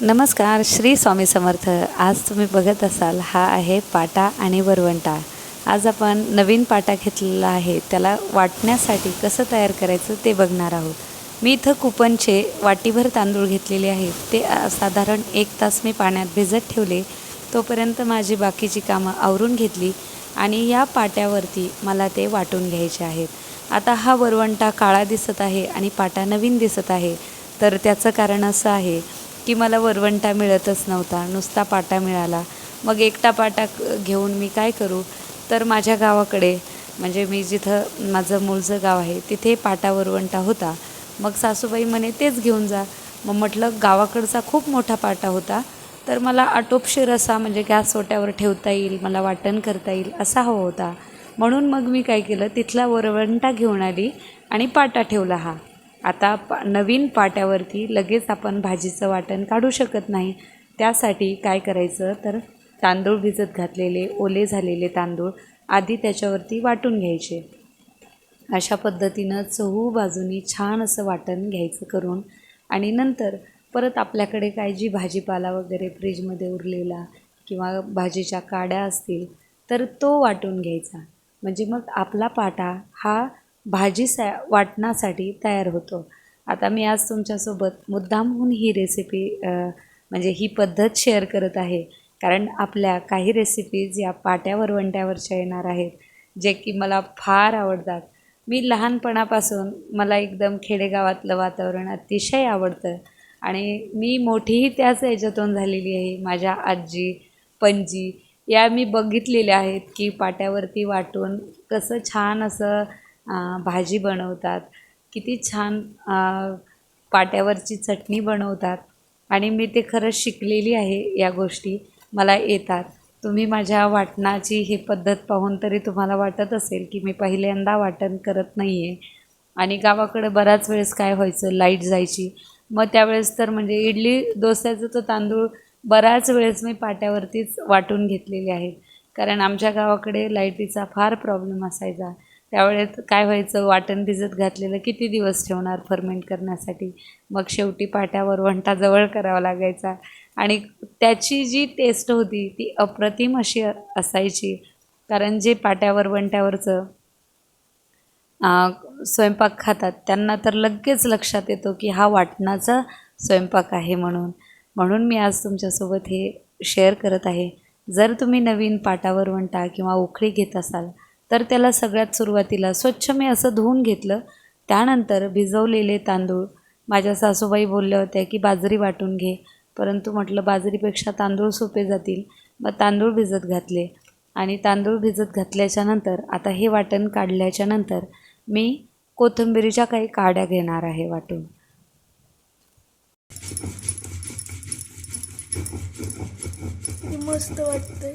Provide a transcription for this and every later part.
नमस्कार श्री स्वामी समर्थ. आज तुम्ही बघत असाल हा आहे पाटा आणि वरवंटा. आज आपण नवीन पाटा घेतलेला आहे. त्याला वाटण्यासाठी कसं तयार करायचं ते बघणार आहोत. मी इथं कुपनचे वाटीभर तांदूळ घेतलेले आहेत. ते साधारण एक तास मी पाण्यात भिजत ठेवले. तोपर्यंत माझी बाकीची कामं आवरून घेतली आणि या पाट्यावरती मला ते वाटून घ्यायचे आहेत. आता हा वरवंटा काळा दिसत आहे आणि पाटा नवीन दिसत आहे. तर त्याचं कारण असं आहे की मला वरवंटा मिळतच नव्हता नुसता पाटा मिळाला. मग एकटा पाटा घेऊन मी काय करू? तर माझ्या गावाकडे म्हणजे मी जिथं माझं मूळचं गाव आहे तिथे पाटा वरवंटा होता. मग सासूबाई म्हणे तेच घेऊन जा. मग म्हटलं गावाकडचा खूप मोठा पाटा होता तर मला आटोपशीर असा म्हणजे गॅस ओट्यावर ठेवता येईल मला वाटण करता येईल असा हवा होता. म्हणून मग मी काय केलं तिथला वरवंटा घेऊन आली आणि पाटा ठेवला हा. आता पा नवीन पाट्यावरती लगेच आपण भाजीचं वाटण काढू शकत नाही. त्यासाठी काय करायचं तर तांदूळ भिजत घातलेले ओले झालेले तांदूळ आधी त्याच्यावरती वाटून घ्यायचे. अशा पद्धतीनं चहू बाजूनी छान असं वाटण घ्यायचं करून आणि नंतर परत आपल्याकडे काय जी भाजीपाला वगैरे फ्रीजमध्ये उरलेला किंवा भाजीच्या काड्या असतील तर तो वाटून घ्यायचा. म्हणजे मग आपला पाटा हा भाजी सा वाटण्यासाठी तयार होतो. आता मी आज तुमच्यासोबत मुद्दामहून ही रेसिपी म्हणजे ही पद्धत शेअर करत आहे. कारण आपल्या काही रेसिपीज या पाट्यावर वंट्यावरच्या येणार आहेत जे की मला फार आवडतात. मी लहानपणापासून मला एकदम खेडेगावातलं वातावरण अतिशय आवडतं. आणि मी मोठीही त्याच याच्यातून झालेली आहे. माझ्या आजी पणजी या मी बघितलेल्या आहेत की पाट्यावरती वाटून कसं छान असं भाजी बनवतात. किती छान पाट्यावरची चटणी बनवतात. आणि मी ते खरंच शिकलेली आहे या गोष्टी. मला येतात. तुम्ही माझ्या वाटणाची ही पद्धत पाहून तरी तुम्हाला वाटत असेल की मी पहिल्यांदा वाटण करत नाही आहे आणि गावाकडे बराच वेळेस काय व्हायचं? लाइट जायची. मग त्यावेळेस तर म्हणजे इडली डोस्याचं तो तांदूळ बऱ्याच वेळेस मी पाट्यावरतीच वाटून घेतलेले आहेत. कारण आमच्या गावाकडे लाईटीचा फार प्रॉब्लेम असायचा. त्यावेळेत काय व्हायचं? वाटण भिजत घातलेलं किती दिवस ठेवणार फर्मेंट करण्यासाठी? मग शेवटी पाट्यावर वंटा जवळ करावा लागायचा. आणि त्याची जी टेस्ट होती ती अप्रतिम अशी असायची. कारण जे पाट्यावर वंट्यावरचं स्वयंपाक खातात त्यांना तर लगेच लक्षात येतो की हा वाटणाचा स्वयंपाक आहे म्हणून. म्हणून मी आज तुमच्यासोबत हे शेअर करत आहे. जर तुम्ही नवीन पाटावर वंटा किंवा उखळी घेत असाल तर त्याला सगळ्यात सुरुवातीला स्वच्छ मी असं धुवून घेतलं. त्यानंतर भिजवलेले तांदूळ. माझ्या सासूबाई बोलल्या होत्या की बाजरी वाटून घे. परंतु म्हटलं बाजरीपेक्षा तांदूळ सोपे जातील. मग तांदूळ भिजत घातले. आणि तांदूळ भिजत घातल्याच्या नंतर आता हे वाटण काढल्याच्या नंतर मी कोथिंबिरीच्या काही काड्या घेणार आहे वाटून. मस्त वाटतंय.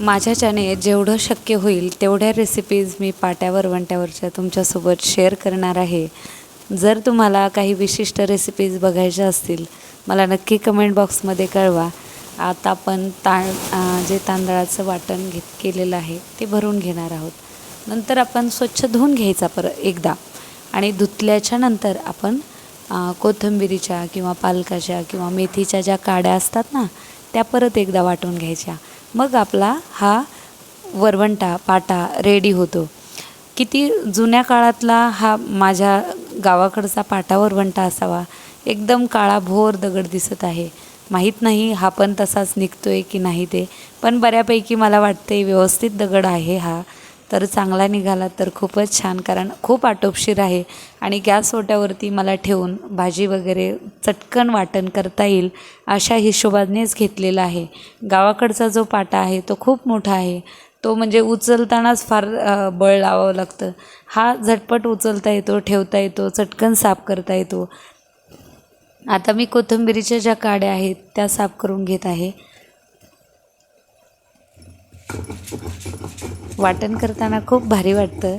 माझ्याच्याने जेवढं शक्य होईल तेवढ्या रेसिपीज मी पाट्यावर वंट्यावरच्या तुमच्यासोबत शेअर करणार आहे. जर तुम्हाला काही विशिष्ट रेसिपीज बघायच्या असतील मला नक्की कमेंट बॉक्समध्ये कळवा. आता आपण तां जे तांदळाचं वाटण घेत केलेलं आहे ते भरून घेणार आहोत. नंतर आपण स्वच्छ धुवून घ्यायचा परत एकदा. आणि धुतल्याच्या नंतर आपण कोथिंबिरीच्या किंवा पालकाच्या किंवा मेथीच्या ज्या काड्या असतात ना त्या परत एकदा वाटून घ्यायच्या. मग आपला हा वरवंटा पाटा रेडी होतो. किती जुन्या काळातला हा माझ्या गावाकडचा पाटा वरवंटा असावा एकदम काळाभोर दगड दिसत आहे. माहीत नाही हा पण तसाच निघतो आहे की नाही ते पण बऱ्यापैकी मला वाटते व्यवस्थित दगड आहे हा. तर चांगला निघाला तर खूपच छान कारण खूप आटोपशीर आहे. आणि गॅस ओट्यावरती मला ठेवून भाजी वगैरे चटकन वाटण करता येईल अशा हिशोबानेच घेतलेला आहे. गावाकडचा जो पाटा आहे तो खूप मोठा आहे. तो म्हणजे उचलतानाच फार बळ लावावं लागतं. हा झटपट उचलता येतो ठेवता येतो चटकन साफ करता येतो. आता मी कोथिंबिरीच्या ज्या काड्या आहेत त्या साफ करून घेत आहे. वाटण करताना खूप भारी वाटतं.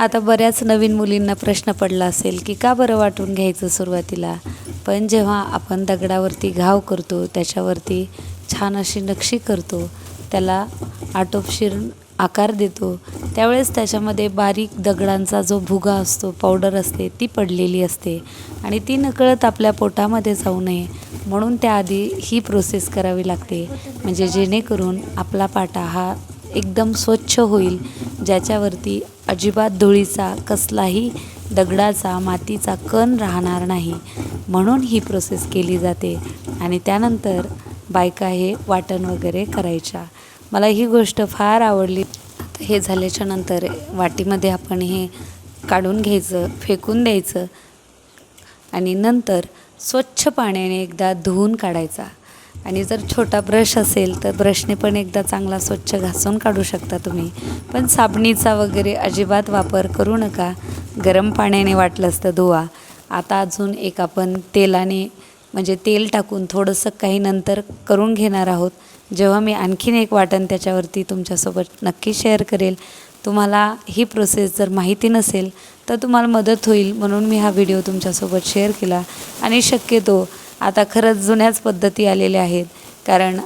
आता बऱ्याच नवीन मुलींना प्रश्न पडला असेल की का बरं वाटून घ्यायचं सुरुवातीला? पण जेव्हा आपण दगडावरती घाव करतो त्याच्यावरती छान अशी नक्षी करतो त्याला आटोपशीर आकार देतो त्यावेळेस त्याच्यामध्ये बारीक दगडांचा जो भुगा असतो पावडर असते ती पडलेली असते आणि ती नकळत आपल्या पोटामध्ये जाऊ नये. म्हणून त्याआधी ही प्रोसेस करावी लागते. म्हणजे जेणेकरून आपला पाटा हा एकदम स्वच्छ होईल ज्याच्यावरती अजिबात धुळीचा कसलाही दगडाचा मातीचा कण राहणार नाही. म्हणून ही प्रोसेस केली जाते. आणि त्यानंतर बायका हे वाटण वगैरे करायच्या. मला ही गोष्ट फार आवडली. आता हे झाल्याच्यानंतर वाटीमध्ये आपण हे काढून घ्यायचं फेकून द्यायचं आणि नंतर स्वच्छ पाण्याने एकदा धुवून काढायचा. आणि जर छोटा ब्रश असेल तर ब्रशने पण एकदा चांगला स्वच्छ घासून काढू शकता तुम्ही. पण साबणीचा वगैरे अजिबात वापर करू नका. गरम पाण्याने वाटलं असतं धुवा. आता अजून एक आपण तेलाने म्हणजे तेल टाकून थोडंसं काही नंतर करून घेणार आहोत. जेव्हा मी आणखीन एक वाटण त्याच्यावरती तुमच्यासोबत नक्की शेअर करेल. तुम्हाला ही प्रोसेस जर माहिती नसेल तर तुम्हाला मदत होईल म्हणून मी हा व्हिडिओ तुमच्यासोबत शेअर केला. आणि शक्यतो आता खरंच जुन्याच पद्धती आलेल्या आहेत. कारण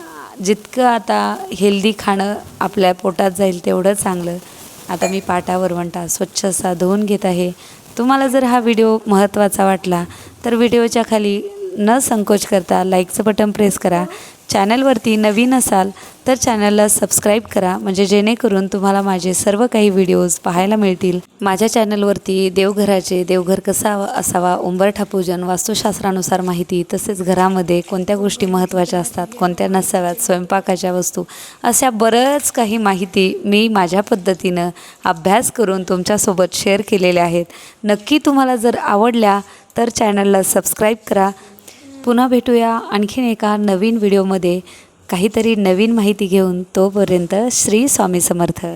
जितकं आता हेल्दी खाणं आपल्या पोटात जाईल तेवढं चांगलं. आता मी पाटा वरवंटा स्वच्छ असा धुवून घेत आहे. तुम्हाला जर हा व्हिडिओ महत्त्वाचा वाटला तर व्हिडिओच्या खाली न संकोच करता लाईकचं बटन प्रेस करा. चॅनलवरती नवीन असाल तर चॅनलला सबस्क्राईब करा. म्हणजे जेणेकरून तुम्हाला माझे सर्व काही व्हिडिओज पाहायला मिळतील. माझ्या चॅनलवरती देवघराचे देवघर कसा असावा उंबरठा पूजन वास्तुशास्त्रानुसार माहिती तसेच घरामध्ये कोणत्या गोष्टी महत्त्वाच्या असतात कोणत्या नसाव्यात स्वयंपाकाच्या वस्तू अशा बरंच काही माहिती मी माझ्या पद्धतीनं अभ्यास करून तुमच्यासोबत शेअर केलेल्या आहेत. नक्की तुम्हाला जर आवडल्या तर चॅनलला सबस्क्राईब करा. पुन्हा भेटूया आणखीन एका नवीन व्हिडिओमध्ये. काहीतरी नवीन माहिती घेऊन तोपर्यंत श्री स्वामी समर्थ.